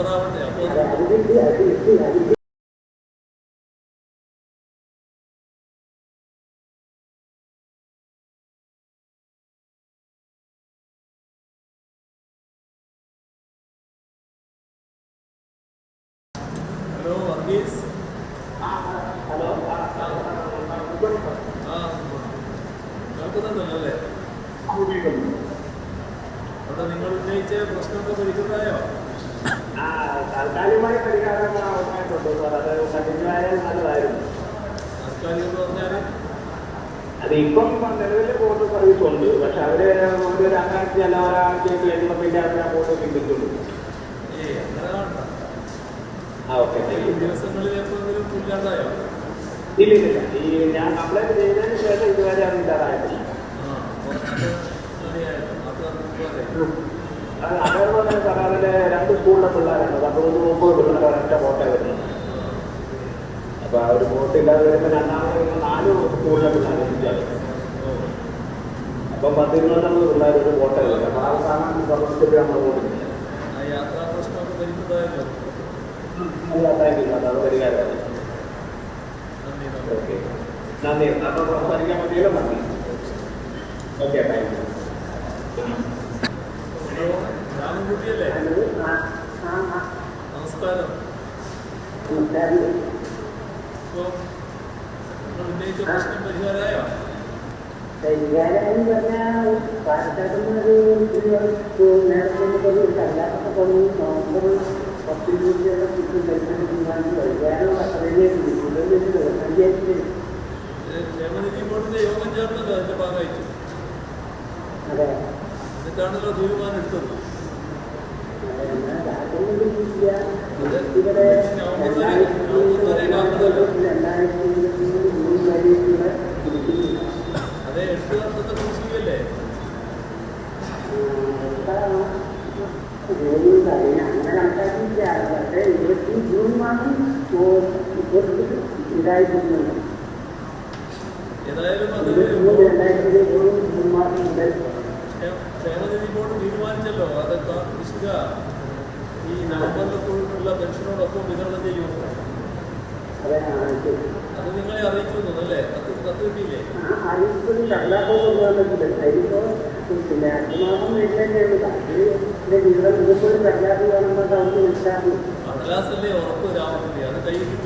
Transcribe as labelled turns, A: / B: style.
A: മെമ്പറാവട്ടെ അപ്പോൾ hello Varghese.
B: Hello
A: ആ കേൾക്കുന്നുണ്ടല്ലോ അവിടെ നിങ്ങൾ ഉന്നയിച്ച പ്രശ്നമൊക്കെ പരിഹൃതമായോ?
B: ആ താൽക്കാലികമായ പരിഹാരം ഉണ്ടായിട്ടുണ്ട് സാർ അത് കണ്ടിന്യൂയായാൽ നല്ലതായിരുന്നു
A: താൽക്കാലികം എന്ന് പറഞ്ഞാൽ
B: അത് ഇപ്പം നിലവിൽ ബോട്ട് സർവീസ് ഉണ്ട് പക്ഷെ അവർ ഒരു രണ്ടാഴ്ച അല്ല ഒരാഴ്ചയൊക്കെ കഴിയുമ്പോൾ പിന്നെ അവർ ആ ബോട്ട് ആ ഓക്കെ.
A: ഇല്ലാണ്ടായോ
B: ഇല്ല ഇല്ല ഈ ഞാൻ കംപ്ലൈന്റ് ചെയ്തതിന് ശേഷം അതിൽ രണ്ട് സ്കൂളിലെ പിള്ളേരാണ് പത്ത് നൂറ് മുപ്പത് പിള്ളേർ ഒരൊറ്റ ബോട്ടേ വരുന്നത് അപ്പൊ ആ ഒരു ബോട്ട് ഇല്ലാതെ വരുമ്പോൾ രണ്ടാമത് വരുന്ന നാല് സ്കൂളിലെ പിള്ളേർ ഇല്ലാതെ അപ്പം പത്ത് ഇരുപത്തൊമ്പത് പിള്ളേർ ഒരു ബോട്ടേ വരും അപ്പൊ സാധനം സമർപ്പിച്ചിട്ട് നമ്മൾ ഓടുന്നില്ല അല്ല താങ്ക് യു അത്
A: നന്ദി
B: ഓക്കെ. നന്ദി. അപ്പോൾ സംസാരിക്കാൻ പറ്റിയല്ലോ നന്ദി. Okay thank you.
A: നമസ്കാരം. ഉന്നയിച്ച പ്രശ്നം പരിഹാരമായോ?
C: കൈകാര്യം പറഞ്ഞാൽ പാലക്കാട്ടുന്നൊരു നേരത്തെ കല്യാണമൊക്കെ തുടങ്ങി നവംബർ പത്ത് രൂപയുടെ ചുറ്റും കഴിച്ചിട്ടുണ്ടെങ്കിൽ വൈകാരം അത്രയും
A: ഇത് ക്ഷേമനിധി ബോർഡിന്റെ യോഗം ചേർന്നല്ലോ അതിന്റെ ഭാഗമായിട്ട്.
C: അതെ.
A: എന്നിട്ടാണല്ലോ തീരുമാനം എടുത്തത്.
C: ഇവിടെ മൂന്ന് ഉണ്ടായിരുന്നുണ്ട്
A: ഏതായാലും അത്
C: രണ്ടായിരത്തി ഇരുപത്തി ജൂൺ മാസം മുതൽ
A: ക്ഷേമനിധി ബോർഡ് തീരുമാനിച്ചല്ലോ. അതൊക്കെ കുടിശ്ശിക ഈ നവംബറിലുള്ള പെൻഷനോടൊപ്പം വിതരണം ചെയ്യും.
C: അതെ
A: നിങ്ങളെ അറിയിച്ചു തോന്നുന്നല്ലേ കത്ത് കത്ത് കിട്ടിയില്ലേ?
C: പിന്നെ
A: കടലാസല്ലേ ഉറപ്പ് രാമൻകുട്ടി അത് കിട്ടി